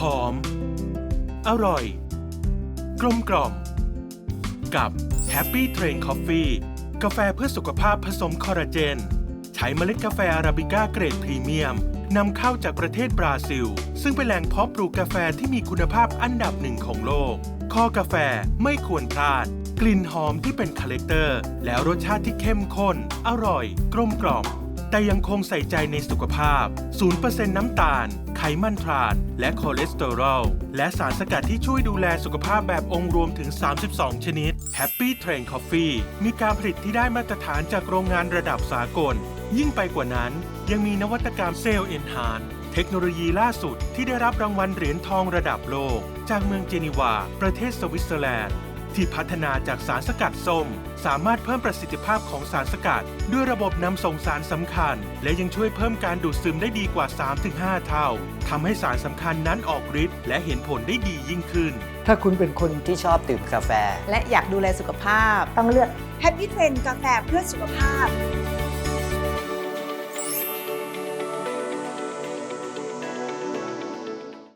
หอม อร่อย กลมกล่อม กับ Happy Train Coffee กาแฟเพื่อสุขภาพผสมคอลลาเจน ใช้เมล็ดกาแฟอาราบิก้าเกรดพรีเมียมนำเข้าจากประเทศบราซิล ซึ่งเป็นแหล่งเพาะปลูกกาแฟที่มีคุณภาพอันดับหนึ่งของโลก คอกาแฟไม่ควรพลาด กลิ่นหอมที่เป็นคาแรคเตอร์ แล้วรสชาติที่เข้มข้น อร่อย กลมกล่อม แต่ยังคงใส่ใจในสุขภาพ 0%น้ำตาล มันทราน และคอเลสเตอรอล และสารสกัดที่ช่วยดูแลสุขภาพแบบองค์รวมถึง 32 ชนิด Happy Train Coffee มีการผลิตที่ได้มาตรฐานจากโรงงานระดับสากล ยิ่งไปกว่านั้น ยังมีนวัตกรรมเซลล์เอนฮานเทคโนโลยีล่าสุดที่ได้รับรางวัลเหรียญทองระดับโลก จากเมืองเจนีวา ประเทศสวิตเซอร์แลนด์ ที่พัฒนาจากสารสกัดส้ม สามารถเพิ่มประสิทธิภาพของสารสกัด ด้วยระบบนำส่งสารสำคัญ และยังช่วยเพิ่มการดูดซึมได้ดีกว่า 3-5 เท่าทำให้สารสำคัญนั้นออกฤทธิ์และเห็นผลได้ดียิ่งขึ้น ถ้าคุณเป็นคนที่ชอบดื่มกาแฟ และอยากดูแลสุขภาพ ต้องเลือก Happy Trend กาแฟเพื่อสุขภาพ